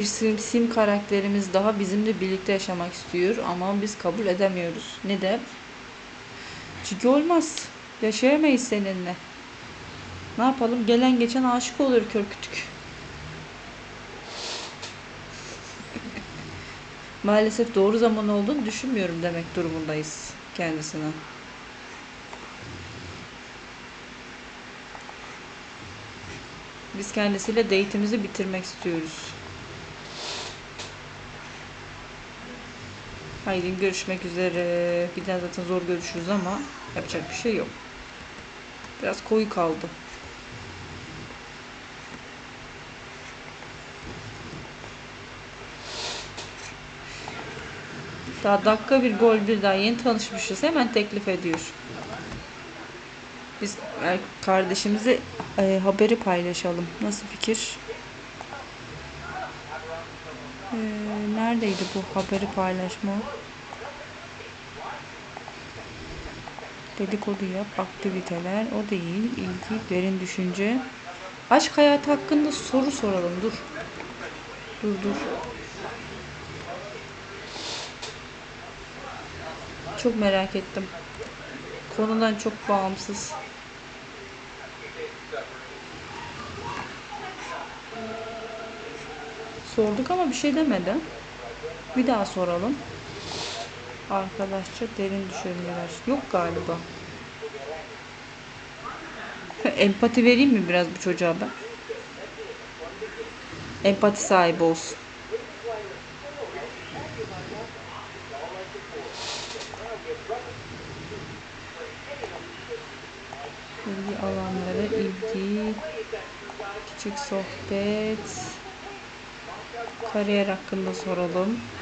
Bir sim, sim karakterimiz daha bizimle birlikte yaşamak istiyor ama biz kabul edemiyoruz. Neden? Çünkü olmaz. Yaşayamayız seninle. Ne yapalım? Gelen geçen aşık oluyor kör kütük. Maalesef doğru zaman olduğunu düşünmüyorum demek durumundayız kendisine. Biz kendisiyle date'imizi bitirmek istiyoruz. Haydi görüşmek üzere. Bir daha zaten zor görüşürüz ama yapacak bir şey yok. Biraz koyu kaldı. Daha dakika bir gol bir daha yeni tanışmışız. Hemen teklif ediyor. Biz er- kardeşimize e, haberi paylaşalım. Nasıl fikir? Ee, neredeydi bu haberi paylaşma? Dedikodu yap, aktiviteler, o değil, ilgi, derin düşünce. Aşk hayatı hakkında soru soralım, dur. Dur, dur. Çok merak ettim. Konudan çok bağımsız. Sorduk ama bir şey demedi. Bir daha soralım. Arkadaşça derin düşünceler. Yok galiba. Empati vereyim mi biraz bu çocuğa ben? Empati sahibi olsun. İlgi alanları, ilgi, küçük sohbet, Kariyer hakkında soralım.